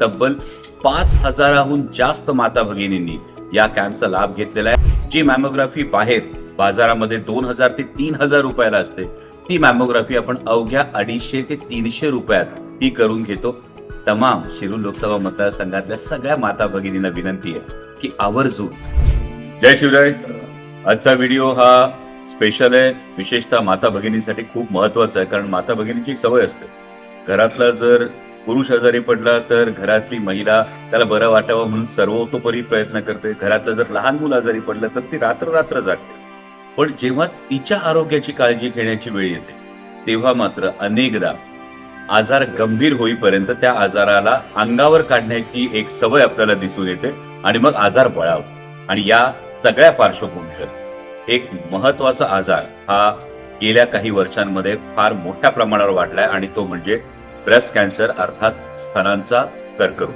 तब्बल पाच हजाराहून जास्त माता भगिनींनी या कॅम्पचा लाभ घेतलेला आहे. जी मॅमोग्राफी बाहेर बाजारामध्ये दोन हजार ते तीन हजार रुपयाला असते. ती मॅमोग्राफी आपण अवघ्या अडीचशे ते तीनशे रुपयात ही करून घेतो. तमाम शिरूर लोकसभा मतदारसंघातल्या सगळ्या माता भगिनींना विनंती आहे की आवर्जून. जय शिवराय. आजचा व्हिडिओ हा स्पेशल आहे. विशेषतः माता भगिनींसाठी खूप महत्त्वाचा आहे कारण माता भगिनीची एक सवय असते. घरातला जर पुरुष आजारी पडला तर घरातली महिला त्याला बरं वाटावं म्हणून सर्वतोपरी प्रयत्न करते. घरातलं जर लहान मुलं आजारी पडलं तर ती रात्र रात्र जागते. पण जेव्हा तिच्या आरोग्याची काळजी घेण्याची वेळ येते तेव्हा मात्र अनेकदा आजार गंभीर होईपर्यंत त्या आजाराला अंगावर काढण्याची एक सवय आपल्याला दिसून येते आणि मग आजार बळावतो. आणि या सगळ्या पार्श्वभूमीवर एक महत्त्वाचा आजार हा गेल्या काही वर्षांमध्ये फार मोठ्या प्रमाणावर वाढलाय आणि तो म्हणजे ब्रेस्ट कॅन्सर अर्थात स्तनांचा कर्करोग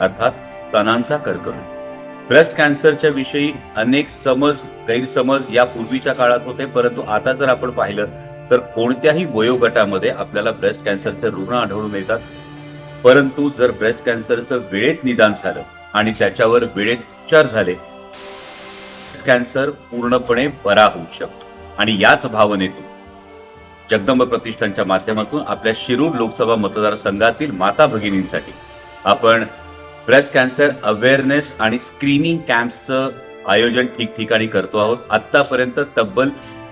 अर्थात स्तनांचा कर्करोग ब्रेस्ट कॅन्सरच्या विषयी अनेक समज गैरसमज या पूर्वीच्या काळात होते परंतु आता जर आपण पाहिलं तर कोणत्याही वयोगटामध्ये आपल्याला ब्रेस्ट कॅन्सरचे रुग्ण आढळून येतात परंतु जर ब्रेस्ट कॅन्सरचं वेळेत निदान झालं आणि त्याच्यावर वेळेत उपचार झाले ब्रेस्ट कॅन्सर पूर्णपणे बरा होऊ शकतो. आणि याच भावनेतून जगदंब प्रतिष्ठानच्या माध्यमातून आपल्या शिरूर लोकसभा मतदारसंघातील माता भगिनींसाठी आपण ब्रेस्ट कॅन्सर अवेअरनेस आणि स्क्रीनिंग कॅम्पचं आयोजन ठिकठिकाणी करतो आहोत. आतापर्यंत तब्बल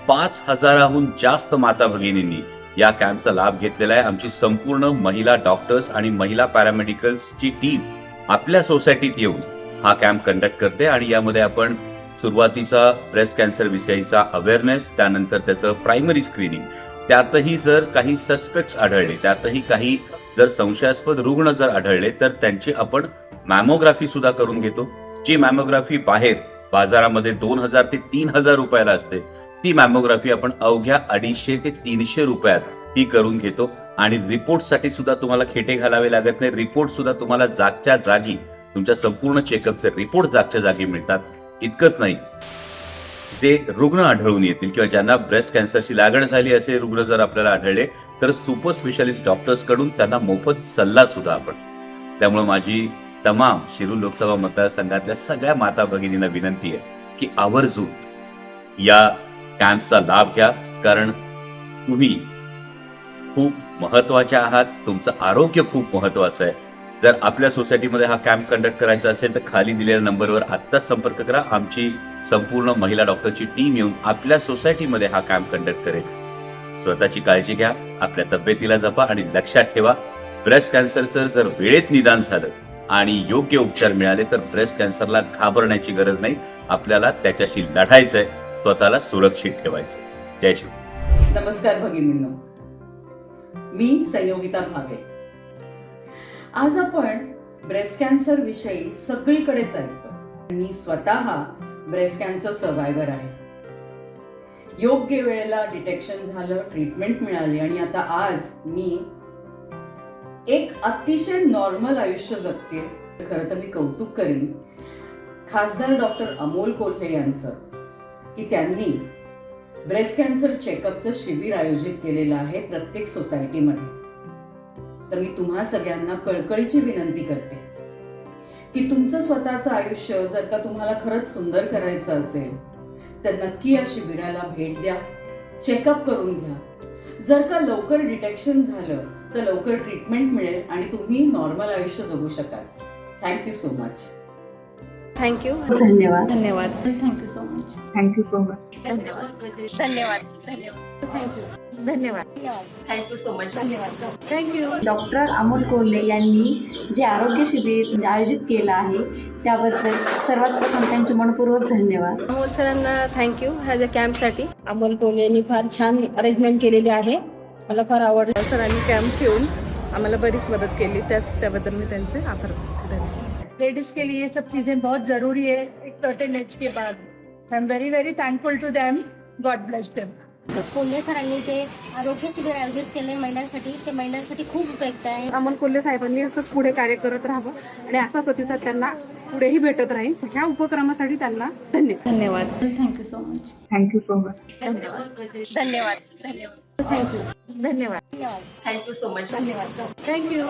पाच हजाराहून जास्त माता भगिनींनी या कॅम्पचा लाभ घेतलेला आहे. आमची संपूर्ण महिला डॉक्टर्स आणि महिला पॅरामेडिकल्सची टीम आपल्या सोसायटीत येऊन हा कॅम्प कंडक्ट करते आणि यामध्ये आपण सुरुवातीचा ब्रेस्ट कॅन्सर विषयीचा अवेअरनेस त्यानंतर त्याचं प्रायमरी स्क्रीनिंग त्यातही जर काही सस्पेक्ट आढळले त्यातही काही जर संशयास्पद रुग्ण जर आढळले तर त्यांची आपण मॅमोग्राफी सुद्धा करून घेतो. जी मॅमोग्राफी बाहेर बाजारामध्ये दोन हजार ते तीन हजार रुपयाला असते ती मॅमोग्राफी आपण अवघ्या अडीचशे ते तीनशे रुपयात ही करून घेतो. आणि रिपोर्टसाठी सुद्धा तुम्हाला खेटे घालावे लागत नाही रिपोर्ट सुद्धा तुम्हाला जागच्या जागी तुमच्या संपूर्ण चेकअपचे रिपोर्ट जागच्या जागी मिळतात. इतकंच नाही. जे रुग्ण आढळून येतील किंवा ज्यांना ब्रेस्ट कॅन्सरची लागण झाली असे रुग्ण जर आपल्याला आढळले तर सुपर स्पेशालिस्ट डॉक्टर्सकडून त्यांना मोफत सल्ला सुद्धा आपण. त्यामुळे माझी तमाम शिरूर लोकसभा मतदारसंघातल्या सगळ्या माता भगिनींना विनंती आहे की आवर्जून या कॅम्पचा लाभ घ्या कारण तुम्ही खूप महत्त्वाच्या आहात तुमचं आरोग्य खूप महत्वाचं आहे. जर आपल्या सोसायटीमध्ये हा कॅम्प कंडक्ट करायचा असेल तर खाली दिलेल्या नंबरवर आत्ताच संपर्क करा. आमची संपूर्ण महिला डॉक्टरची टीम येऊन आपल्या सोसायटीमध्ये हा कॅम्प कंडक्ट करेल. स्वतःची काळजी घ्या आपल्या तब्येतीला जपा आणि लक्षात ठेवा ब्रेस्ट कॅन्सरचं जर वेळेत निदान झालं आणि योग्य उपचार मिळाले तर ब्रेस्ट कॅन्सरला घाबरण्याची गरज नाही. आपल्याला त्याच्याशी लढायचंय स्वतःला सुरक्षित ठेवायचं जय शिव. नमस्कार भगिनींनो. मी संयोगिता भावे. आज आपण ब्रेस्ट कॅन्सर विषयी सगळीकडेच ऐकतो. मी स्वतः ब्रेस्ट कॅन्सर सर्वायवर आहे. योग्य वेळेला डिटेक्शन झालं ट्रीटमेंट मिळाली आणि आता आज मी एक अतिशय नॉर्मल आयुष्य जगते. खरं तर मी कौतुक करीन. खासदार डॉक्टर अमोल कोल्हे यांचं की त्यांनी ब्रेस्ट कॅन्सर चेकअपचं शिबिर आयोजित केलेलं आहे प्रत्येक सोसायटीमध्ये तर मी तुम्हा सगळ्यांना कळकळीची विनंती करते. की तुमचं स्वतःचं आयुष्य जर का तुम्हाला खरंच सुंदर करायचं असेल तर नक्की या शिबिराला भेट द्या चेकअप करून घ्या. जर का लवकर डिटेक्शन झालं तर लवकर ट्रीटमेंट मिळेल आणि तुम्ही नॉर्मल आयुष्य जगू शकाल. थँक्यू सो मच थँक्यू धन्यवाद. धन्यवाद. Thank you so much thank you so much धन्यवाद. धन्यवाद. धन्यवाद. धन्यवाद. थँक्यू सो मच धन्यवाद. Thank you doctor Amol Kolhe यांनी जे आरोग्य शिबिर आयोजित केलं आहे त्याबद्दल सर्वात प्रथम त्यांचे मनपूर्वक धन्यवाद. अमोल सरांना थँक्यू ह्या कॅम्पसाठी अमोल कोल्हे यांनी फार छान अरेंजमेंट केलेली आहे. मला फार आवडलं. सरांनी कॅम्प ठेवून आम्हाला बरीच मदत केली. त्यास त्याबद्दल मी त्यांचे आभार लेडीज के लिए ये सब चीज़ें बहुत ज़रूरी है. एक सर्टेन एज के बाद. I am very very thankful to them God bless them Kolhe सरांनी जे आरोग्य शिबिर आयोजित केले महिलांसाठी ते महिलांसाठी खूप उपयुक्त आहे. अमोल कोल्हे साहेबांनी असंच पुढे कार्य करत राहावं आणि असा प्रतिसाद त्यांना पुढेही भेटत राहील. ह्या उपक्रमासाठी त्यांना धन्यवाद. धन्यवाद. Thank you so much thank you so much धन्यवाद. धन्यवाद. धन्यवाद. थँक्यू धन्यवाद. थँक्यू सो मच धन्यवाद थँक्यू